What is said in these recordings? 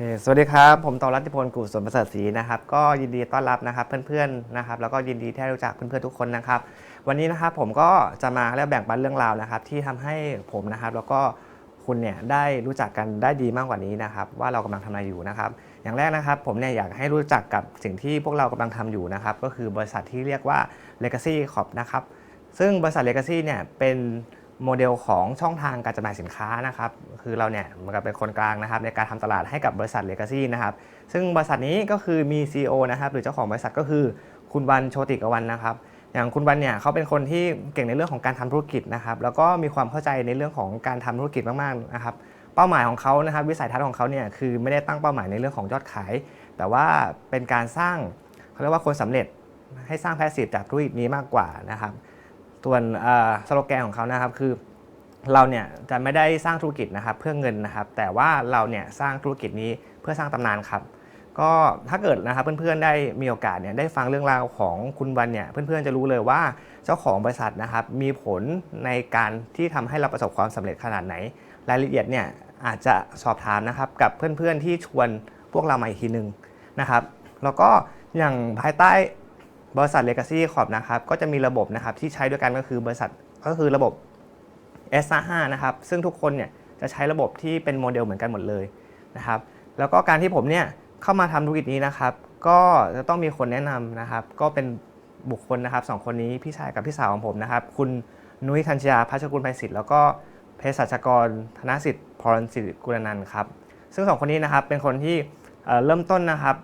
คสวัสดีครับ ผมตอรัติพลกุศลประเสริฐศรีนะครับ ก็ยินดีต้อนรับนะครับเพื่อนๆนะครับ แล้วก็ยินดีที่ได้รู้จักเพื่อนๆทุกคนนะครับ วันนี้นะครับผมก็จะมาเรียกแบ่งปันเรื่องราวนะครับ ที่ทำให้ผมนะครับ แล้วก็คุณเนี่ยได้รู้จักกันได้ดีมากกว่านี้นะครับ ว่าเรากำลังทำอะไรอยู่นะครับ อย่างแรกนะครับ ผมเนี่ยอยากให้รู้จักกับสิ่งที่พวกเรากำลังทำอยู่นะครับ ก็คือบริษัทที่เรียกว่า Legacy Corp นะครับ ซึ่งบริษัท Legacy เนี่ยเป็น โมเดลของช่องทางการจำหน่ายสินค้านะครับคือเราเนี่ยมือนกับเป็นคนกลางนะครับในการทำตลาดให้กับบริษัท Legacy นะครับซึ่งบริษัทนี้ก็คือมี CEO นะครับหรือเจ้าของบริษัทก็คือคุณวันโชติกวันนะครับอย่างคุณวันเนี่ยเขาเป็นคนที่เก่งในเรื่องของการทำธุรกิจนะครับแล้วก็มีความเข้าใจในเรื่องของการทำธุรกิจมากๆนะครับเป้าหมายของเขานะครับวิสัยทัศน์ของเขาเนี่ยคือไม่ได้ตั้งเป้าหมายในเรื่องของยอดขาย แต่ว่าเป็นการสร้างเขาเรียกว่าคนสำเร็จให้สร้างแพสซีฟจากธุรกิจนี้มากกว่านะครับ ส่วนสโลแกนของเขานะครับคือเราเนี่ยจะไม่ได้สร้างธุรกิจนะครับเพื่อเงินนะครับ แต่ว่าเราเนี่ยสร้างธุรกิจนี้เพื่อสร้างตำนานครับ ก็ถ้าเกิดนะครับเพื่อนๆได้มีโอกาสเนี่ยได้ฟังเรื่องราวของคุณวันเนี่ยเพื่อนๆจะรู้เลยว่าเจ้าของบริษัทนะครับมีผลในการที่ทำให้เราประสบความสำเร็จขนาดไหน รายละเอียดเนี่ยอาจจะสอบถามนะครับกับเพื่อนๆที่ชวนพวกเรามาอีกทีหนึ่งนะครับ แล้วก็อย่างภายใต้ บริษัท Legacy Corp นะครับก็จะมีระบบนะครับที่ใช้ด้วยกันก็คือบริษัทก็คือระบบ s 5 นะครับซึ่งทุกคนเนี่ยจะใช้ระบบที่เป็นโมเดลเหมือนกันหมดเลยนะครับแล้วก็การที่ผมเนี่ยเข้ามาทำธุรกิจนี้นะครับ ก็จะต้องมีคนแนะนำนะครับ ก็เป็นบุคคลนะครับสองคนนี้พี่ชายกับพี่สาวของผมนะครับ คุณนุ้ยธัญญาพัชกุลไพศิษฐ์แล้วก็เภสัชกรธนสิทธิ์พรสิริกุลนันท์ครับซึ่งสองคนนี้นะครับเป็นคนที่เเริ่มต้นนะครับ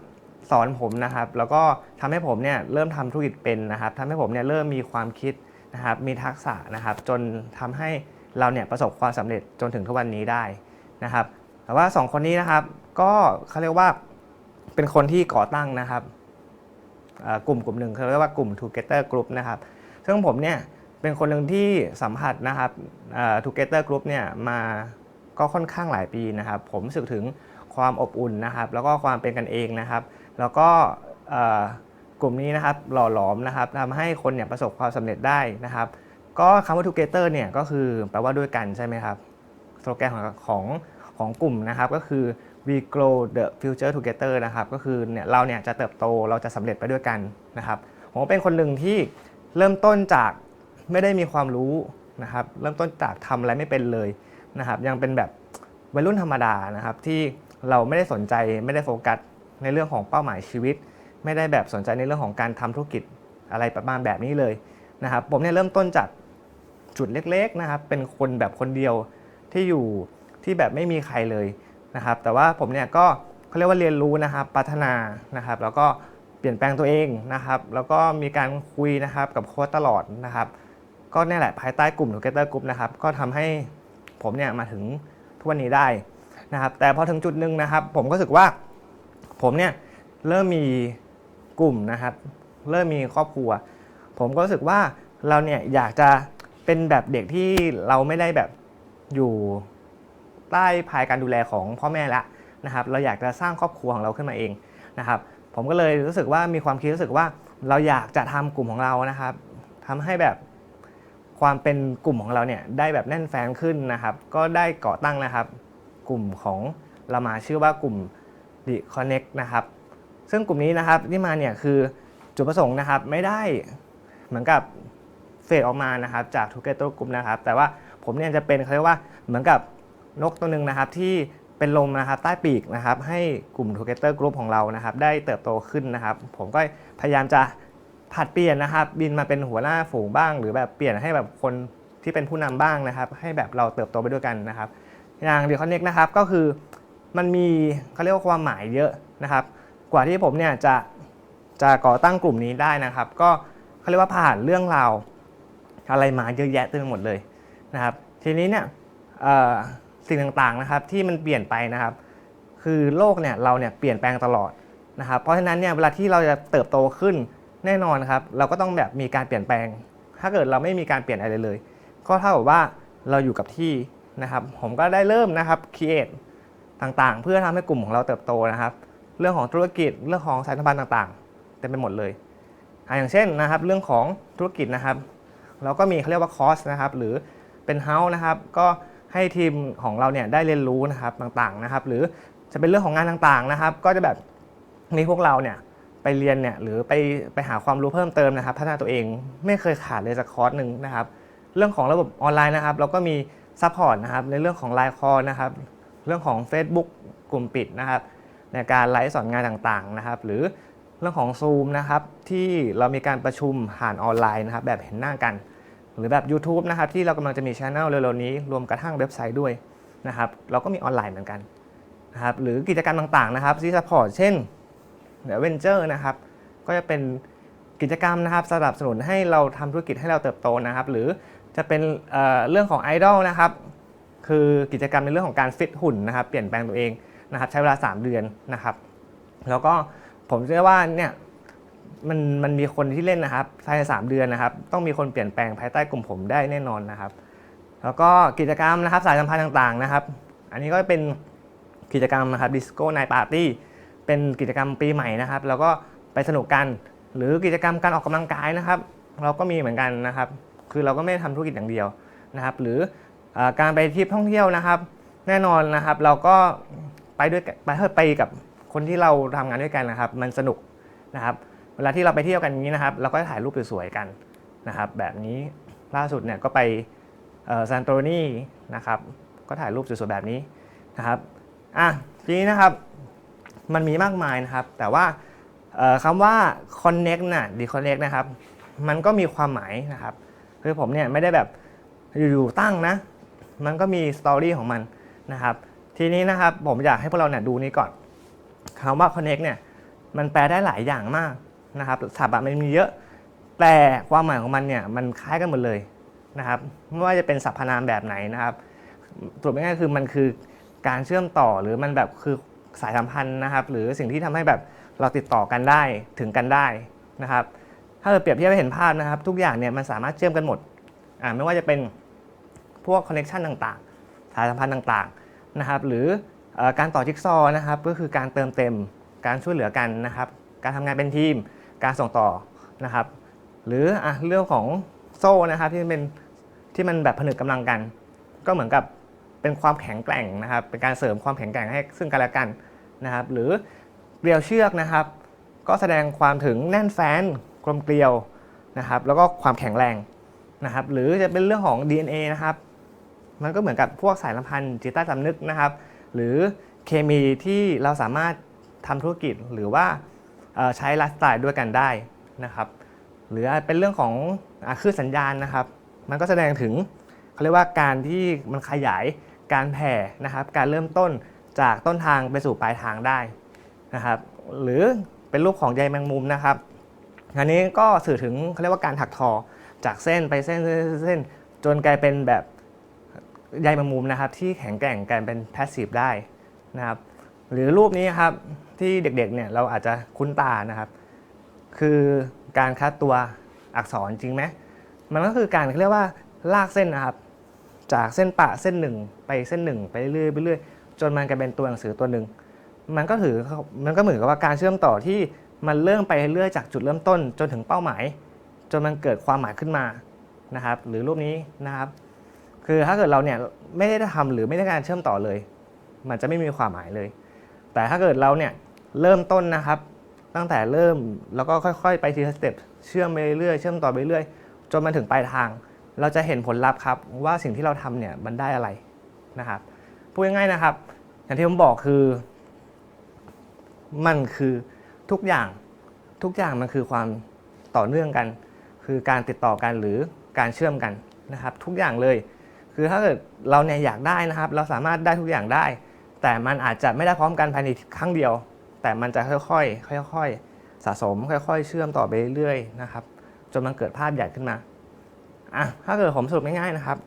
สอนผมนะครับแล้วก็ทำให้ผมเนี่ยเริ่มทำธุรกิจเป็นนะครับทำให้ผมเนี่ยเริ่มมีความคิดนะครับมีทักษะนะครับจนทำให้เราเนี่ยประสบความสำเร็จจนถึงทุกวันนี้ได้นะครับแต่ว่าสองคนนี้นะครับก็เขาเรียกว่าเป็นคนที่ก่อตั้งนะครับกลุ่มกลุ่มหนึ่งเขาเรียกว่ากลุ่ม Together Group นะครับซึ่งผมเนี่ยเป็นคนหนึ่งที่สัมผัสนะครับ Together Group เนี่ยมาก็ค่อนข้างหลายปีนะครับ ผมรู้สึกถึงความอบอุ่นนะครับ แล้วก็ความเป็นกันเองนะครับ แล้วก็กลุ่มนี้นะครับหล่อหลอมนะครับทำให้คนเนี่ยประสบความสำเร็จได้นะครับ ก็คำว่า together เนี่ยก็คือแปลว่าด้วยกันใช่ไหมครับสโลแกนของของของกลุ่มนะครับก็คือ we grow the future together นะครับก็คือเนี่ยเราเนี่ยจะเติบโตเราจะสำเร็จไปด้วยกันนะครับผมเป็นคนหนึ่งที่เริ่มต้นจากไม่ได้มีความรู้นะครับเริ่มต้นจากทำอะไรไม่เป็นเลยนะครับ ยังเป็นแบบวัยรุ่นธรรมดานะครับที่เราไม่ได้สนใจไม่ได้โฟกัส ในเรื่องของเป้าหมายชีวิต ไม่ได้แบบสนใจในเรื่องของการทำธุรกิจอะไรประมาณแบบนี้เลยนะครับ ผมเนี่ยเริ่มต้นจากจุดเล็กๆนะครับ เป็นคนแบบคนเดียวที่อยู่ที่แบบไม่มีใครเลยนะครับ แต่ว่าผมเนี่ยก็เขาเรียกว่าเรียนรู้นะครับพัฒนานะครับ แล้วก็เปลี่ยนแปลงตัวเองนะครับ แล้วก็มีการคุยนะครับกับโค้ชตลอดนะครับ ก็เนี่ยแหละภายใต้กลุ่ม Together Group นะครับ ก็ทำให้ผมเนี่ยมาถึงทุกวันนี้ได้นะครับ แต่พอถึงจุดหนึ่งนะครับ ผมก็รู้สึกว่า ผมเนี่ยเริ่มมีกลุ่มนะครับ เริ่มมีครอบครัว ผมก็รู้สึกว่าเราเนี่ยอยากจะเป็นแบบเด็กที่เราไม่ได้แบบอยู่ใต้ภายการดูแลของพ่อแม่ละนะครับ เราอยากจะสร้างครอบครัวของเราขึ้นมาเองนะครับ ผมก็เลยรู้สึกว่ามีความคิดรู้สึกว่าเราอยากจะทำกลุ่มของเรานะครับทำให้แบบความเป็นกลุ่มของเราเนี่ยได้แบบแน่นแฟนขึ้นนะครับ ก็ได้ก่อตั้งนะครับ กลุ่มของเรามาชื่อว่ากลุ่ม The Connect นะครับ ซึ่งกลุ่มนี้นะครับที่มาเนี่ยคือจุดประสงค์นะครับไม่ได้เหมือนกับเฟดออกมานะครับจาก Together Group นะครับ แต่ว่าผมเนี่ยจะเป็นเขาเรียกว่าเหมือนกับนกตัวหนึ่งนะครับที่เป็นลมนะครับใต้ปีกนะครับให้กลุ่ม Together Group ของเรานะครับได้เติบโตขึ้นนะครับ ผมก็พยายามจะผัดเปลี่ยนนะครับ บินมาเป็นหัวหน้าฝูงบ้าง หรือแบบเปลี่ยนให้แบบคนที่เป็นผู้นำบ้างนะครับ ให้แบบเราเติบโตไปด้วยกันนะครับ อย่างเดียวคอนเน็กนะครับก็คือ มันมีเขาเรียกว่าความหมายเยอะนะครับ กว่าที่ผมเนี่ยจะจะก่อตั้งกลุ่มนี้ได้นะครับ ก็เขาเรียกว่าผ่านเรื่องราวอะไรมาเยอะแยะเต็มไปหมดเลยนะครับ ทีนี้เนี่ยเอ่อสิ่งต่างๆนะครับที่มันเปลี่ยนไปนะครับ คือโลกเนี่ยเราเนี่ยเปลี่ยนแปลงตลอดนะครับ เพราะฉะนั้นเนี่ยเวลาที่เราจะเติบโตขึ้นแน่นอนครับ เราก็ต้องแบบมีการเปลี่ยนแปลง ถ้าเกิดเราไม่มีการเปลี่ยนอะไรเลย ก็เท่ากับว่าเราอยู่กับที่นะครับ ผมก็ได้เริ่มนะครับ create ต่างๆ เพื่อทำให้กลุ่มของเราเติบโตนะครับ เรื่องของธุรกิจเรื่องของสายสัมพันธ์ต่างๆเต็มไปหมดเลยอะอย่างเช่นนะครับ เรื่องของธุรกิจนะครับ เราก็มีเขาเรียกว่าคอร์สนะครับ หรือเป็นเฮาส์นะครับ ก็ให้ทีมของเราเนี่ยได้เรียนรู้นะครับต่างๆนะครับ หรือจะเป็นเรื่องของงานต่างๆนะครับ ก็จะแบบมีพวกเราเนี่ยไปเรียนเนี่ยหรือไปไปหาความรู้เพิ่มเติมนะครับ พัฒนาตัวเองไม่เคยขาดเลยสักคอร์สหนึ่งนะครับ เรื่องของระบบออนไลน์นะครับ เราก็มีซัพพอร์ตนะครับในเรื่องของไลน์คอร์นะครับ เรื่องของ Facebook กลุ่มปิดนะครับ ในการไลฟ์สอนงานต่างๆนะครับ หรือเรื่องของ Zoom นะครับ ที่เรามีการประชุมผ่านออนไลน์นะครับ แบบเห็นหน้ากัน หรือแบบ YouTube นะครับ ที่เรากำลังจะมีช anel เร็วๆนี้ รวมกระทั่งเว็บไซต์ด้วยนะครับ เราก็มีออนไลน์เหมือนกันนะครับ หรือกิจกรรมต่างๆนะครับที่ซัพพอร์ตเช่นเดเวนเจอร์นะครับ ก็จะเป็นกิจกรรมนะครับสนับสนุนให้เราทำธุรกิจให้เราเติบโตนะครับ หรือจะเป็นเเรื่องของไอดอลนะครับ คือกิจกรรมในเรื่องของการฟิตหุ่นนะครับเปลี่ยนแปลงตัวเองนะครับใช้เวลา 3 เดือนนะครับ แล้วก็ผมเชื่อว่าเนี่ยมันมันมีคนที่เล่นนะครับภายใน 3 เดือนนะครับ ต้องมีคนเปลี่ยนแปลงภายใต้กลุ่มผมได้แน่นอนนะครับ แล้วก็กิจกรรมนะครับสายสัมพันธ์ต่างๆนะครับ อันนี้ก็เป็นกิจกรรมนะครับดิสโก้ไนปาร์ตี้เป็นกิจกรรมปีใหม่นะครับ แล้วก็ไปสนุกกันหรือกิจกรรมการออกกำลังกายนะครับ เราก็มีเหมือนกันนะครับ คือเราก็ไม่ได้ทำธุรกิจอย่างเดียวนะครับ หรือ การไปทริปท่องเที่ยวนะครับ แน่นอนนะครับ เราก็ไปด้วยไปไปกับคนที่เราทำงานด้วยกันนะครับ มันสนุกนะครับ เวลาที่เราไปเที่ยวกันนี้นะครับ เราก็ถ่ายรูปสวยๆกันนะครับ แบบนี้ล่าสุดเนี่ยก็ไปซานโตนีนะครับก็ถ่ายรูปสวยๆแบบนี้นะครับอะทีนี้นะครับมันมีมากมายนะครับ แต่ว่าคำว่า connect น่ะ disconnect นะครับ มันก็มีความหมายนะครับ คือผมเนี่ยไม่ได้แบบอยู่ๆตั้งนะ มันก็มีสตอรี่ของมันนะครับ ทีนี้นะครับผมอยากให้พวกเราเนี่ยดูนี้ก่อนคำว่า connect เนี่ยมันแปลได้หลายอย่างมากนะครับศัพท์มันมีเยอะแต่ความหมายของมันเนี่ยมันคล้ายกันหมดเลยนะครับไม่ว่าจะเป็นสรรพนามแบบไหนนะครับตรวจง่ายๆคือมันคือการเชื่อมต่อหรือมันแบบคือสายสัมพันธ์นะครับ หรือสิ่งที่ทำให้แบบเราติดต่อกันได้ถึงกันได้นะครับ ถ้าเราเปรียบเทียบให้เห็นภาพนะครับ ทุกอย่างเนี่ยมันสามารถเชื่อมกันหมดอ่าไม่ว่าจะเป็น พวกคอนเน t ชันต่างๆ สายสัมพันธ์ต่างๆนะครับ หรืออการต่อจิ๊กซอว์นะครับก็คือการเติมเต็มการช่วยเหลือกันนะครับ การทำงานเป็นทีม การส่งต่อนะครับ หรืออเรื่องของโซ่นะครับที่เป็นที่มันแบบผนึกกำลังกัน ก็เหมือนกับเป็นความแข็งแกร่งนะครับ เป็นการเสริมความแข็งแกร่งให้ซึ่งกันและกันนะครับ หรือเกลียวเชือกนะครับ ก็แสดงความถึงแน่นแฟ้นกลมเกลียวนะครับ แล้วก็ความแข็งแรงนะครับ หรือจะเป็นเรื่องของ DNA นะครับ มันก็เหมือนกับพวกสายสัมพันธ์จิตใต้สำนึกนะครับ หรือเคมีที่เราสามารถทำธุรกิจหรือว่าใช้ไลฟ์สไตล์ด้วยกันได้นะครับหรือเป็นเรื่องของอคลื่นสัญญาณนะครับ มันก็แสดงถึงเขาเรียกว่าการที่มันขยายการแผ่นะครับ การเริ่มต้นจากต้นทางไปสู่ปลายทางได้นะครับ หรือเป็นรูปของใยแมงมุมนะครับอันนี้ก็สื่อถึงเขาเรียกว่าการถักทอจากเส้นไปเส้นเส้นเส้นจนกลายเป็นแบบ ใยแมงมุมนะครับที่แข็งแกร่งกลายเป็นแพสซีฟได้นะครับหรือรูปนี้ครับที่เด็กๆเนี่ยเราอาจจะคุ้นตานะครับ คือการคัดตัวอักษรจริงไหมมันก็คือการเขาเรียกว่าลากเส้นนะครับ จากเส้นปะเส้นหนึ่งไปเส้นหนึ่งไปเรื่อยไปเรื่อยจนมันกลายเป็นตัวหนังสือตัวหนึ่งมันก็ถือมันก็เหมือนกับว่าการเชื่อมต่อที่มันเริ่มไปเรื่อยจากจุดเริ่มต้นจนถึงเป้าหมาย จนมันเกิดความหมายขึ้นมานะครับ หรือรูปนี้นะครับ คือถ้าเกิดเราเนี่ยไม่ได้ทำหรือไม่ได้การเชื่อมต่อเลย มันจะไม่มีความหมายเลย แต่ถ้าเกิดเราเนี่ยเริ่มต้นนะครับ ตั้งแต่เริ่มแล้วก็ค่อยๆ ไปทีละสเต็ปเชื่อมไปเรื่อยเชื่อมต่อไปเรื่อยจนมันถึงปลายทาง เราจะเห็นผลลัพธ์ครับว่าสิ่งที่เราทำเนี่ยมันได้อะไรนะครับพูดง่ายๆนะครับ อย่างที่ผมบอกคือ มันคือทุกอย่างทุกอย่างมันคือความต่อเนื่องกัน คือการติดต่อกันหรือการเชื่อมกันนะครับ ทุกอย่างเลย คือถ้าเกิดเราเนี่ยอยากได้นะครับ เราสามารถได้ทุกอย่างได้ แต่มันอาจจะไม่ได้พร้อมกันภายในครั้งเดียว แต่มันจะค่อยๆค่อยๆสะสมค่อย ๆ เชื่อมต่อไปเรื่อยๆนะครับ จนมันเกิดภาพใหญ่ขึ้นมาอะถ้าเกิดผมสรุปง่ายๆนะครับ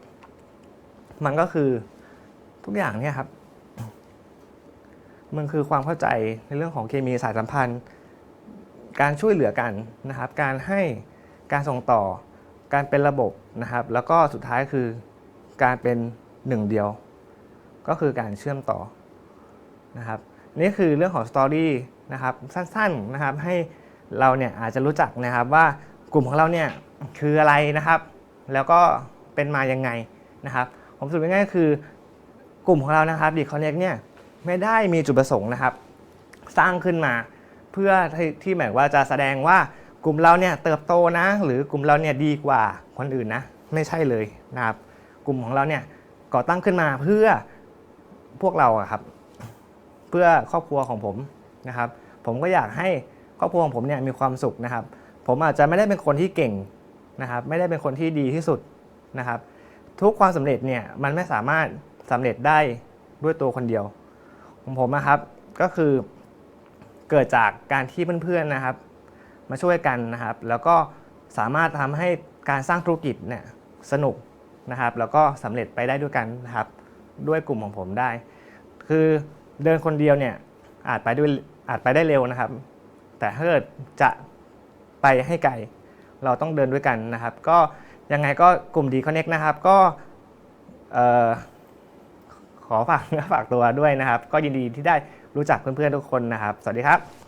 มันก็คือทุกอย่างเนี่ยครับ มันคือความเข้าใจในเรื่องของเคมีสายสัมพันธ์ การช่วยเหลือกันนะครับ การให้การส่งต่อการเป็นระบบนะครับ แล้วก็สุดท้ายคือ การเป็นหนึ่งเดียว ก็คือการเชื่อมต่อนะครับนี่คือเรื่องของสตอรี่นะครับสั้นๆนะครับให้เราเนี่ยอาจจะรู้จักนะครับว่ากลุ่มของเราเนี่ยคืออะไรนะครับ แล้วก็เป็นมายังไงนะครับ ผมสรุปง่ายๆคือกลุ่มของเรานะครับดีคอนเน็กเนี่ยไม่ได้มีจุดประสงค์นะครับ สร้างขึ้นมาเพื่อที่ที่หมายว่าจะแสดงว่ากลุ่มเราเนี่ยเติบโตนะ หรือกลุ่มเราเนี่ยดีกว่าคนอื่นนะ ไม่ใช่เลยนะครับ ลุ่มของเราเนี่ยก่อตั้งขึ้นมาเพื่อพวกเราอะครับ เพื่อครอบครัวของผมนะครับ ผมก็อยากให้ครอบครัวของผมเนี่ยมีความสุขนะครับ ผมอาจจะไม่ได้เป็นคนที่เก่งนะครับ ไม่ได้เป็นคนที่ดีที่สุดนะครับ ทุกความสำเร็จเนี่ยมันไม่สามารถสำเร็จได้ด้วยตัวคนเดียว ของผมนะครับก็คือเกิดจากการที่เพื่อนๆนะครับ มาช่วยกันนะครับ แล้วก็สามารถทำให้การสร้างธุรกิจเนี่ยสนุก นะครับ แล้วก็สำเร็จไปได้ด้วยกันนะครับ ด้วยกลุ่มของผมได้ คือเดินคนเดียวเนี่ยอาจไปด้วยอาจไปได้เร็วนะครับ แต่ถ้าเกิดจะไปให้ไกลเราต้องเดินด้วยกันนะครับ ก็ยังไงก็กลุ่มดีคอนเน็กนะครับ ก็ขอฝากเนื้อฝากตัวด้วยนะครับ ก็ยินดีที่ได้รู้จักเพื่อนๆทุกคนนะครับ สวัสดีครับ